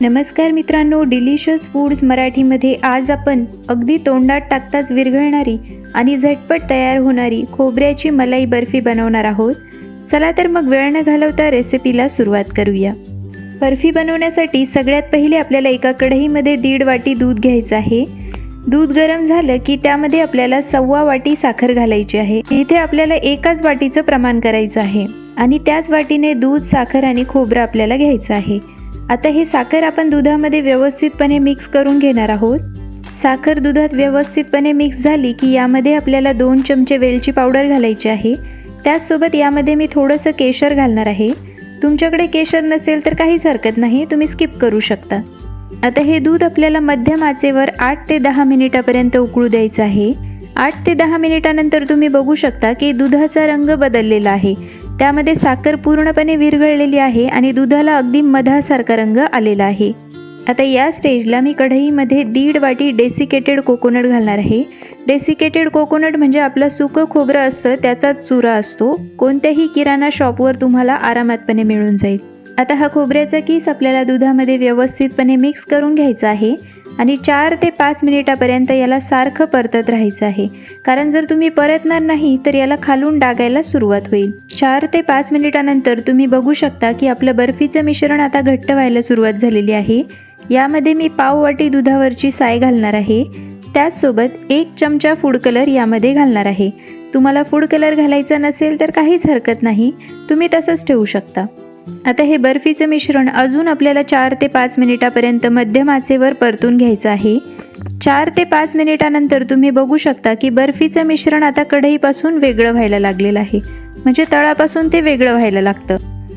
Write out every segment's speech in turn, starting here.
नमस्कार मित्रांनो delicious foods मराठीमध्ये आज आपण अगदी तोंडात टाकताच विरघळणारी आणि झटपट तयार होणारी खोबऱ्याची मलाई बर्फी बनवणार आहोत. चला तर मग वेळ न घालवता रेसिपीला सुरुवात करूया. बर्फी बनवण्यासाठी सगळ्यात पहिले आपल्याला एका कढईमध्ये दीड वाटी दूध घ्यायचं आहे. दूध गरम झालं की त्यामध्ये आपल्याला सव्वा वाटी साखर घालायची आहे. इथे आपल्याला एकाच वाटीचं प्रमाण करायचं आहे आणि त्याच वाटीने दूध साखर आणि खोबरं आपल्याला घ्यायचं आहे. आता हे साखर आपण दुधामध्ये व्यवस्थितपणे मिक्स करून घेणार आहोत. साखर दुधात व्यवस्थितपणे मिक्स झाली की यामध्ये आपल्याला दोन चमचे वेलची पावडर घालायची आहे. त्याचसोबत यामध्ये मी थोडंसं केशर घालणार आहे. तुमच्याकडे केशर नसेल तर काहीच हरकत नाही तुम्ही स्किप करू शकता. आता हे दूध आपल्याला मध्यम आचेवर आठ ते दहा मिनिटापर्यंत उकळू द्यायचं आहे. आठ ते दहा मिनिटानंतर तुम्ही बघू शकता की दुधाचा रंग बदललेला आहे. त्यामध्ये साखर पूर्णपणे विरघळलेली आहे आणि दुधाला अगदी मधासारखा रंग आलेला आहे. आता या स्टेजला मी कढईमध्ये दीड वाटी डेसिकेटेड कोकोनट घालणार आहे. डेसिकेटेड कोकोनट म्हणजे आपलं सुकं खोबरं असतं त्याचा चुरा असतो. कोणत्याही किराणा शॉपवर तुम्हाला आरामातपणे मिळून जाईल. आता हा खोबऱ्याचा किस आपल्याला दुधामध्ये व्यवस्थितपणे मिक्स करून घ्यायचा आहे. आणि चार ते पाच मिनिटापर्यंत याला सारखं परतत राहायचं आहे. कारण जर तुम्ही परतणार नाही तर याला खालून डागायला सुरुवात होईल. चार ते पाच मिनिटानंतर तुम्ही बघू शकता की आपलं बर्फीचं मिश्रण आता घट्ट व्हायला सुरुवात झालेली आहे. यामध्ये मी पाव वाटी दुधावरची साय घालणार आहे. त्याचसोबत एक चमचा फूड कलर यामध्ये घालणार आहे. तुम्हाला फूड कलर घालायचा नसेल तर काहीच हरकत नाही. तुम्ही तसंच ठेवू शकता. आता हे बर्फीचं मिश्रण अजून आपल्याला चार ते पाच मिनिटापर्यंत मध्यम आचेवर परतून घ्यायचं आहे. चार ते पाच मिनिटानंतर तुम्ही बघू शकता की बर्फीचं मिश्रण आता कढईपासून वेगळं व्हायला लागलेलं आहे. म्हणजे तळापासून ते वेगळं व्हायला लागतं.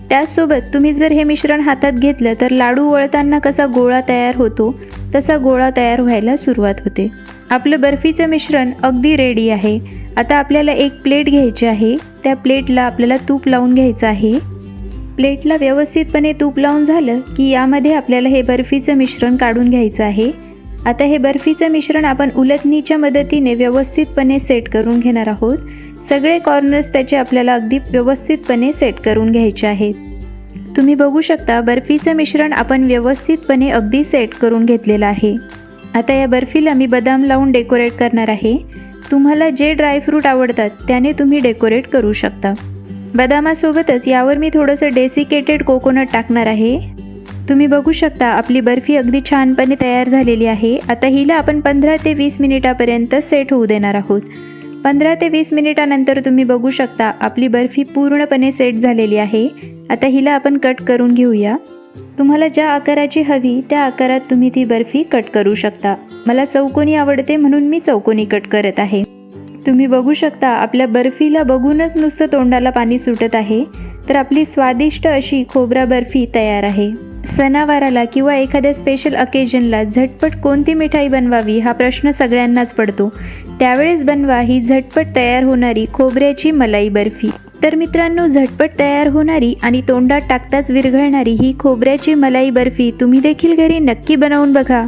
त्याचसोबत तुम्ही जर हे मिश्रण हातात घेतलं तर लाडू वळताना कसा गोळा तयार होतो तसा गोळा तयार व्हायला सुरुवात होते. आपलं बर्फीचं मिश्रण अगदी रेडी आहे. आता आपल्याला एक प्लेट घ्यायची आहे. त्या प्लेटला आपल्याला तूप लावून घ्यायचं आहे. प्लेटला व्यवस्थितपणे तूप लावून झालं की यामध्ये आपल्याला हे बर्फीचं मिश्रण काढून घ्यायचं आहे. आता हे बर्फीचं मिश्रण आपण उलटणीच्या मदतीने व्यवस्थितपणे सेट करून घेणार आहोत. सगळे कॉर्नर्स त्याचे आपल्याला अगदी व्यवस्थितपणे सेट करून घ्यायचे आहेत. तुम्ही बघू शकता बर्फीचं मिश्रण आपण व्यवस्थितपणे अगदी सेट करून घेतलेलं आहे. आता या बर्फीला मी बदाम लावून डेकोरेट करणार आहे. तुम्हाला जे ड्रायफ्रूट आवडतात त्याने तुम्ही डेकोरेट करू शकता. बदामासोबतच यावर मी थोडंसं डेसिकेटेड कोकोनट टाकणार आहे. तुम्ही बघू शकता आपली बर्फी अगदी छानपणे तयार झालेली आहे. आता हिला आपण पंधरा ते वीस मिनिटापर्यंत सेट होऊ देणार आहोत. पंधरा ते वीस मिनिटानंतर तुम्ही बघू शकता आपली बर्फी पूर्णपणे सेट झालेली आहे. आता हिला आपण कट करून घेऊया. तुम्हाला ज्या आकाराची हवी त्या आकारात तुम्ही ती बर्फी कट करू शकता. मला चौकोनी आवडते म्हणून मी चौकोनी कट करत आहे. तुम्ही बघू शकता आपल्या बर्फीला बघूनच नुसतं तोंडाला पाणी सुटत आहे. तर आपली स्वादिष्ट अशी खोबरा बर्फी तयार आहे. सणावाराला किंवा एखाद्या स्पेशल अकेजनला झटपट कोणती मिठाई बनवावी हा प्रश्न सगळ्यांनाच पडतो. त्यावेळेस बनवा ही झटपट तयार होणारी खोबऱ्याची मलाई बर्फी. तर मित्रांनो झटपट तयार होणारी आणि तोंडात टाकताच विरघळणारी ही खोबऱ्याची मलाई बर्फी तुम्ही देखील घरी नक्की बनवून बघा.